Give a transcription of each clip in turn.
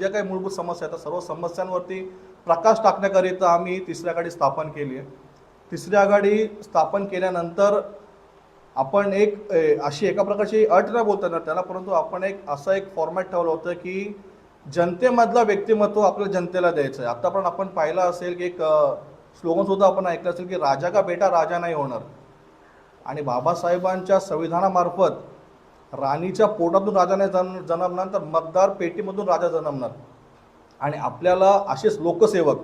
ज्या काही मूलभूत समस्या आहेत त्या सर्व समस्यांवरती प्रकाश टाकण्याकरिता आम्ही तिसरी आघाडी स्थापन केली आहे. तिसरी आघाडी स्थापन केल्यानंतर आपण एक अशी एका प्रकारची अट नाही बोलता येणार त्याला परंतु आपण एक असं एक फॉर्मॅट ठेवलं होतं की जनतेमधलं व्यक्तिमत्व आपल्या जनतेला द्यायचं आहे. आता पण आपण पाहिलं असेल की एक स्लोगन सुद्धा आपण ऐकलं असेल की राजा का बेटा राजा नाही होणार. आणि बाबासाहेबांच्या संविधानामार्फत राणीच्या पोटातून राजा नाही जन जन्मणार तर मतदार पेटीमधून राजा जन्मणार. आणि आपल्याला असेच लोकसेवक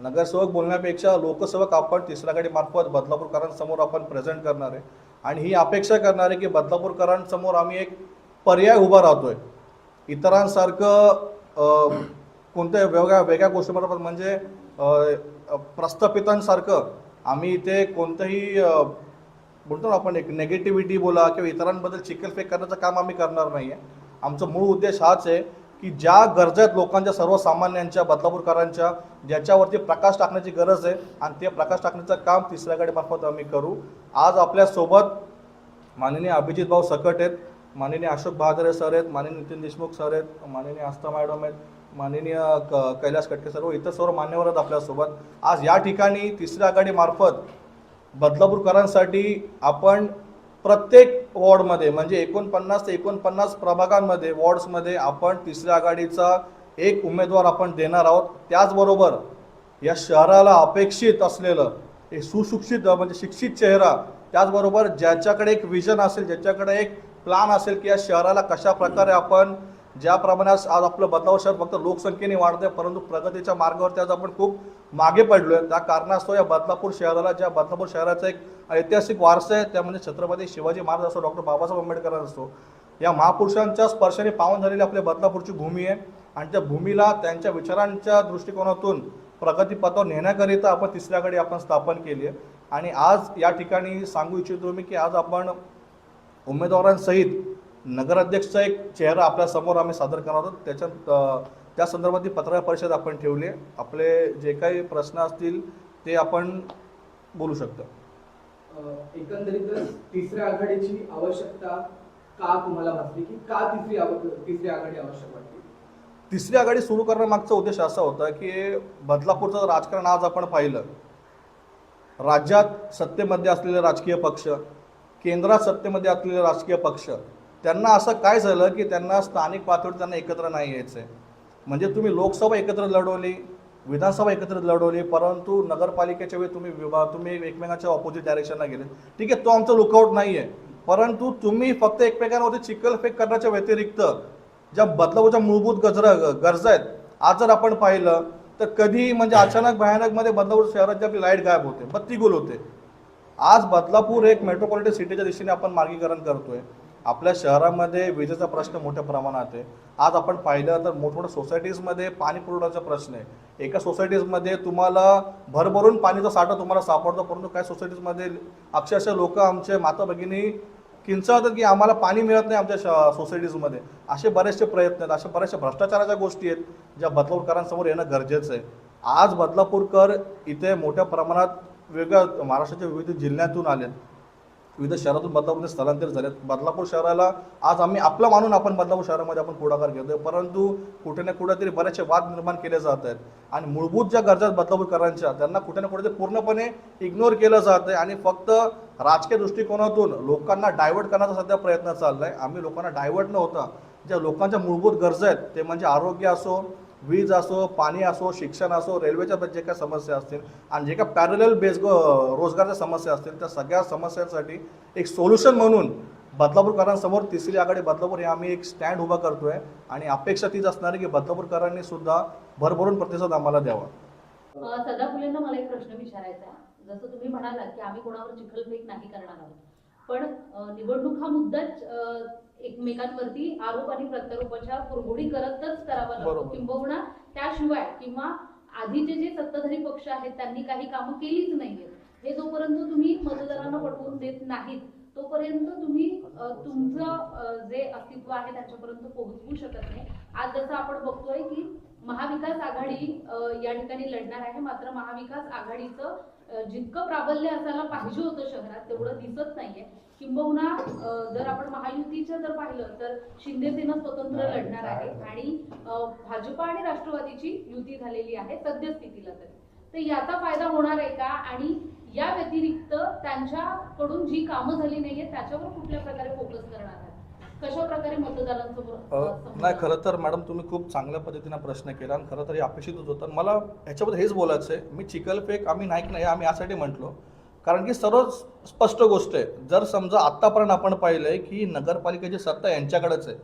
नगरसेवक बोलण्यापेक्षा लोकसेवक आपण तिसऱ्या मार्फत बदलापूरकरांसमोर आपण प्रेझेंट करणार आहे. आणि ही अपेक्षा करणार आहे की बदलापूरकरांसमोर आम्ही एक पर्याय उभा राहतोय. इतरांसारखं कोणत्या वेगळ्या वेगळ्या गोष्टीमार्फत म्हणजे प्रस्थापितांसारखं आम्ही इथे कोणतंही म्हणतो बोलतो ना आपण एक नेगेटिव्हिटी बोला किंवा इतरांबद्दल चिकलफेक करण्याचं काम आम्ही करणार नाही आहे आमचा मूळ उद्देश हाच आहे की ज्या गरजा आहेत लोकांच्या सर्वसामान्यांच्या बदलापूरकरांच्या ज्याच्यावरती प्रकाश टाकण्याची गरज आहे आणि ते प्रकाश टाकण्याचं काम तिसऱ्या मार्फत आम्ही करू. आज आपल्यासोबत माननीय अभिजित भाऊ सकट आहेत माननीय अशोक बहादरे सर आहेत माननीय नितीन देशमुख सर आहेत माननीय आस्था मॅडम आहेत माननीय क कैलास कटके सर्व इतर सर्व मान्यवर आहेत आपल्यासोबत. आज या ठिकाणी तिसऱ्या आघाडीमार्फत बदलापूरकरांसाठी आपण प्रत्येक वॉर्डमध्ये म्हणजे एकोणपन्नास ते एकोणपन्नास प्रभागांमध्ये वॉर्ड्समध्ये आपण तिसऱ्या आघाडीचा एक उमेदवार आपण देणार आहोत. त्याचबरोबर या शहराला अपेक्षित असलेलं एक सुशिक्षित म्हणजे शिक्षित चेहरा त्याचबरोबर ज्याच्याकडे एक विजन असेल ज्याच्याकडे एक प्लान असेल की या शहराला कशा प्रकारे आपण ज्याप्रमाणे आज आज आपलं बदलाव शहर फक्त लोकसंख्येने वाढतंय परंतु प्रगतीच्या मार्गावरती आज आपण खूप मागे पडलो आहे त्या कारणास्तव या बदलापूर शहराला ज्या बदलापूर शहराचा एक ऐतिहासिक वारसा आहे त्या म्हणजे छत्रपती शिवाजी महाराज असो डॉक्टर बाबासाहेब आंबेडकर असो या महापुरुषांच्या स्पर्शाने पावन झालेली आपल्या बदलापूरची भूमी आहे. आणि त्या भूमीला त्यांच्या विचारांच्या दृष्टिकोनातून प्रगतीपथावर नेण्याकरिता आपण तिसऱ्याकडे आपण स्थापन केली आहे. आणि आज या ठिकाणी सांगू इच्छितो मी की आज आपण उमेदवारांसहित नगराध्यक्षचा एक चेहरा आपल्यासमोर आम्ही सादर करणार आहोत. त्याच्यात त्या संदर्भातली पत्रकार परिषद आपण ठेवली आहे. आपले जे काही प्रश्न असतील ते आपण बोलू शकतो. एकंदरीतच तिसऱ्या आघाडीची आवश्यकता का तुम्हाला भासली की का तिसरी तिसरी आघाडी आवश्यक वाटली? तिसरी आघाडी सुरू करण्यामागचा उद्देश असा होता की बदलापूरचं राजकारण आज आपण पाहिलं. राज्यात सत्तेमध्ये असलेले राजकीय पक्ष केंद्रात सत्तेमध्ये असलेले राजकीय पक्ष त्यांना असं काय झालं की त्यांना स्थानिक पातळीवर त्यांना एकत्र नाही यायचं आहे म्हणजे तुम्ही लोकसभा एकत्र लढवली विधानसभा एकत्र लढवली परंतु नगरपालिकेच्या वेळी तुम्ही विभा तुम्ही एकमेकांच्या ऑपोजिट डायरेक्शनला गेले. ठीक आहे तो आमचा लुकआउट नाही आहे परंतु तुम्ही फक्त एकमेकांवरती चिखलफेक करण्याच्या व्यतिरिक्त ज्या बदलापूरच्या मूलभूत गजरा गरजा आहेत आज जर आपण पाहिलं तर कधी म्हणजे अचानक भयानकमध्ये बदलापूर शहराची आपली लाइट गायब होते बत्ती होते. आज बदलापूर एक मेट्रोपॉलिटन सिटीच्या दिशेने आपण मार्गीकरण करतोय. आपल्या शहरामध्ये विजेचा प्रश्न मोठ्या प्रमाणात आहे. आज आपण पाहिलं तर मोठमोठ्या सोसायटीजमध्ये पाणी पुरवठ्याचा प्रश्न आहे. एका सोसायटीजमध्ये तुम्हाला भरभरून पाणीचा साठा तुम्हाला सापडतो परंतु काही सोसायटीजमध्ये अक्षरशः लोक आमचे माता भगिनी किंचाळतात की आम्हाला पाणी मिळत नाही आमच्या श- सोसायटीजमध्ये असे बरेचसे प्रयत्न आहेत अशा बऱ्याचशा भ्रष्टाचाराच्या गोष्टी आहेत ज्या बदलापूरकरांसमोर येणं गरजेचं आहे. आज बदलापूरकर इथे मोठ्या प्रमाणात वेगळ्या महाराष्ट्राच्या विविध जिल्ह्यातून आलेत. विविध शहरातून बदलापूरमध्ये स्थलांतर झालेत बदलापूर शहराला आज आम्ही आपलं मानून आपण बदलापूर शहरामध्ये आपण पुढाकार घेतोय. परंतु कुठे ना कुठेतरी बरेचसे वाद निर्माण केले जात आहेत. आणि मूलभूत ज्या गरजा बदलापूरकरांच्या त्यांना कुठे ना कुठे पूर्णपणे इग्नोर केलं जात आहे. आणि फक्त राजकीय दृष्टिकोनातून लोकांना डायव्हर्ट करण्याचा सध्या प्रयत्न चाललाय. आम्ही लोकांना डायव्हर्ट न होता ज्या लोकांच्या मूलभूत गरजा आहेत ते म्हणजे आरोग्य असो वीज असो पाणी असो शिक्षण असो रेल्वेच्या जे काही समस्या असतील आणि जे काही पॅरल बेस रोजगारच्या समस्या असतील त्या सगळ्या समस्यांसाठी एक सोल्युशन म्हणून बदलापूरकरांसमोर तिसरी आघाडी बदलापूर हे आम्ही एक स्टँड उभा करतोय आणि अपेक्षा तीच असणार आहे की बदलापूरकरांनी सुद्धा भरभरून प्रतिसाद आम्हाला द्यावा. सदा फुलेंना मला एक प्रश्न विचारायचा जसं तुम्ही म्हणालात की आम्ही कोणावर चिखलफेक नाही करणार आहोत. पण निवडणूक हा मुद्दाच एकमेकांवरती आरोप आणि प्रत्यारोपाच्या कुरघोडी करतच करावा लागतो. किंबहुना त्याशिवाय किंवा आधीचे जे सत्ताधारी पक्ष आहेत त्यांनी काही कामं केलीच नाहीयेत हे जोपर्यंत तुम्ही मतदारांना पटवून देत नाहीत तोपर्यंत तुम्ही तुमचं जे अस्तित्व आहे त्याच्यापर्यंत पोहोचवू शकत नाही. आज जसं आपण बघतोय की महाविकास आघाडी या ठिकाणी लढणार आहे. मात्र महाविकास आघाडीचं जितकं प्राबल्य असायला पाहिजे होतं शहरात तेवढं दिसत नाहीये. किंबहुना जर आपण महायुतीचं जर पाहिलं तर शिंदे सेना स्वतंत्र लढणार आहे. आणि भाजप आणि राष्ट्रवादीची युती झालेली आहे सद्यस्थितीला तरी. तर याचा फायदा होणार आहे का? आणि या व्यतिरिक्त त्यांच्याकडून जी कामं झाली नाहीये त्याच्यावर कुठल्या प्रकारे फोकस करणार आहे कशा प्रकारे मतदारांसमोर नाही खरं तर मॅडम तुम्ही खूप चांगल्या पद्धतीनं प्रश्न केला आणि खरं तर हे अपेक्षितच होतं. मला ह्याच्याबद्दल हेच बोलायचं आहे मी चिखलफेक आम्ही नाईक नाही आम्ही यासाठी म्हटलो. कारण की सर्व स्पष्ट गोष्ट आहे. जर समजा आत्तापर्यंत आपण पाहिलंय की नगरपालिकेची सत्ता यांच्याकडेच आहे.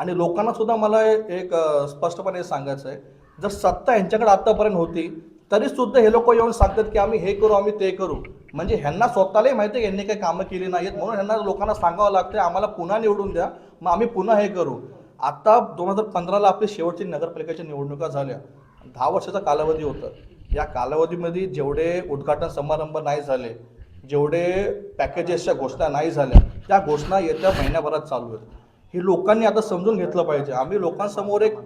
आणि लोकांना सुद्धा मला एक स्पष्टपणे हे सांगायचं आहे जर सत्ता यांच्याकडे आत्तापर्यंत होती तरी सुद्धा हे लोक येऊन सांगतात की आम्ही हे करू आम्ही ते करू. म्हणजे ह्यांना स्वतःलाही माहिती आहे यांनी काही कामं केली नाहीत. म्हणून ह्यांना लोकांना सांगावं लागतं आम्हाला पुन्हा निवडून द्या मग आम्ही पुन्हा हे करू. आता दोन हजार पंधराला आपली शेवटची नगरपालिकेच्या निवडणुका झाल्या. दहा वर्षाचा कालावधी होता. या कालावधीमध्ये जेवढे उद्घाटन समारंभ नाही झाले जेवढे पॅकेजेसच्या घोषणा नाही झाल्या त्या घोषणा येत्या महिन्याभरात चालू आहेत. हे लोकांनी आता समजून घेतलं पाहिजे. आम्ही लोकांसमोर एक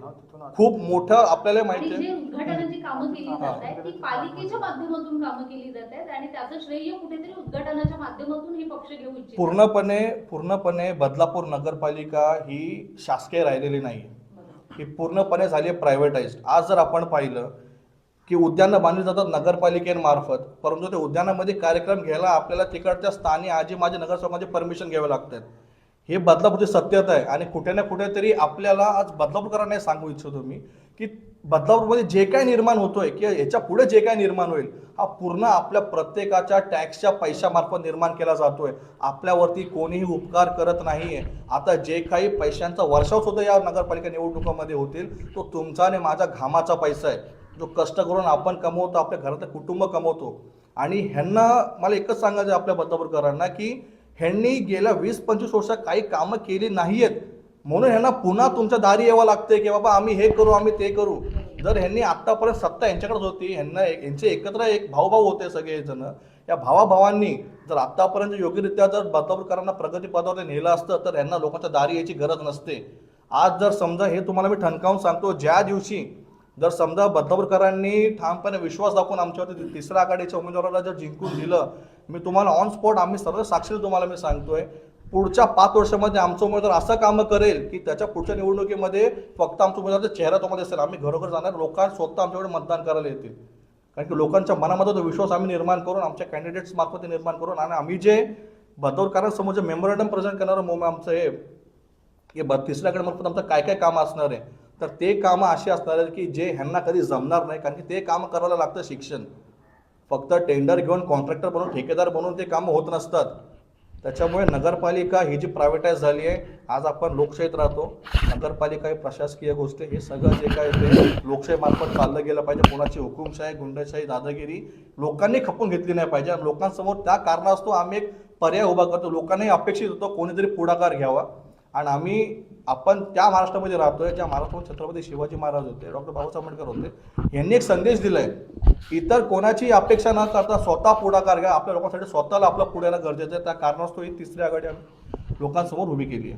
खूप मोठं आपल्याला माहिती आहे. उद्घाटनाची कामं केली. जात आहेत ती पालिकेच्या माध्यमातून कामं केली जात आहेत आणि त्याचं श्रेय कुठेतरी उद्घाटनाच्या माध्यमातून हे पक्ष घेऊ इच्छित पूर्णपणे पूर्णपणे बदलापूर नगरपालिका ही शासकीय राहिलेली नाही. ही पूर्णपणे झाली प्रायव्हेटाईज आज जर आपण पाहिलं की उद्यानं बांधली जातात नगरपालिकेमार्फत परंतु ते उद्यानामध्ये कार्यक्रम घ्यायला आपल्याला तिकडच्या स्थानिक आजी माझे नगरसेवकांचे परमिशन घ्यावे लागतात हे बदलापूरची सत्यता आहे. आणि कुठे ना कुठेतरी आपल्याला आज बदलापूरकरांना हे सांगू इच्छितो मी की बदलापूरमध्ये जे काय निर्माण होतोय किंवा याच्यापुढे जे काय निर्माण होईल हा पूर्ण आपल्या प्रत्येकाच्या टॅक्सच्या पैशामार्फत निर्माण केला जातोय. आपल्यावरती कोणीही उपकार करत नाहीये. आता जे काही पैशांचा वर्षाव सुद्धा या नगरपालिका निवडणुकामध्ये होतील तो तुमचा आणि माझा घामाचा पैसा आहे. जो कष्ट करून आपण कमवतो आपल्या घरातलं कुटुंब कमवतो. आणि ह्यांना मला एकच सांगायचं आहे आपल्या बदलापूरकरांना की ह्यांनी गेल्या वीस पंचवीस वर्षात काही कामं केली नाही आहेत म्हणून ह्यांना पुन्हा तुमच्या दारी यावं लागतंय की बाबा आम्ही हे करू आम्ही ते करू. जर ह्यांनी आत्तापर्यंत सत्ता यांच्याकडेच होती ह्यांना एक- यांचे एकत्र एक भाऊभाऊ होते सगळेजण. या भावाभावांनी जर आत्तापर्यंत योग्यरित्या जर बदलापूरकरांना प्रगतीपदावर नेलं असतं तर यांना लोकांच्या दारी यायची गरज नसते. आज जर समजा हे तुम्हाला मी ठणकावून सांगतो ज्या दिवशी जर समजा बदलापूरकरांनी ठामपणे विश्वास दाखवून आमच्यावरती तिसऱ्या आघाडीच्या उमेदवाराला जर जिंकून दिलं मी तुम्हाला ऑन स्पॉट आम्ही सर्व साक्षी तुम्हाला मी सांगतोय पुढच्या पाच वर्षामध्ये आमचं उमेदवार असं कामं करेल की त्याच्या पुढच्या निवडणुकीमध्ये फक्त आमचा उमेदवाराचा चेहरा तुम्हाला दिसेल. आम्ही घरोघर जाणार लोकांना स्वतः आमच्याकडे मतदान करायला येतील. कारण की लोकांच्या मनामध्ये तो विश्वास आम्ही निर्माण करून आमच्या कॅन्डिडेट्स मार्फत निर्माण करून आणि आम्ही जे बदलापूरकरांसमोर जे मेमोरंडम प्रेझेंट करणारं मोम आमचं हे की तिसऱ्याकडे मार्फत आमचं काय काय काम असणार आहे तर ते कामं अशी असणार की जे ह्यांना कधी जमणार नाही कारण की ते कामं करायला लागतं शिक्षण. फक्त टेंडर घेऊन कॉन्ट्रॅक्टर बनवून ठेकेदार बनवून ते कामं होत नसतात. त्याच्यामुळे नगरपालिका ही जी प्रायव्हेटाईज झाली आहे आज आपण लोकशाहीत राहतो. नगरपालिका ही प्रशासकीय गोष्ट हे सगळं जे काय ते लोकशाहीमार्फत चाललं गेलं पाहिजे. कोणाची हुकुमशाही गुंडशाही दादागिरी लोकांनी खपून घेतली नाही पाहिजे. आणि लोकांसमोर त्या कारणास्तव आम्ही एक पर्याय उभा करतो. लोकांनाही अपेक्षित होतो कोणीतरी पुढाकार घ्यावा. आणि आम्ही आपण त्या महाराष्ट्रामध्ये राहतोय ज्या महाराष्ट्रामध्ये छत्रपती शिवाजी महाराज होते डॉक्टर बाबासाहेब आंबेडकर होते यांनी एक संदेश दिलाय इतर कोणाची अपेक्षा न करता स्वतः पुढाकार घ्या. आपल्या लोकांसाठी स्वतःला आपलं पुढे गरजेचं आहे. त्या कारणास्तव ही तिसरी आघाडी आम्ही लोकांसमोर उभी केली आहे.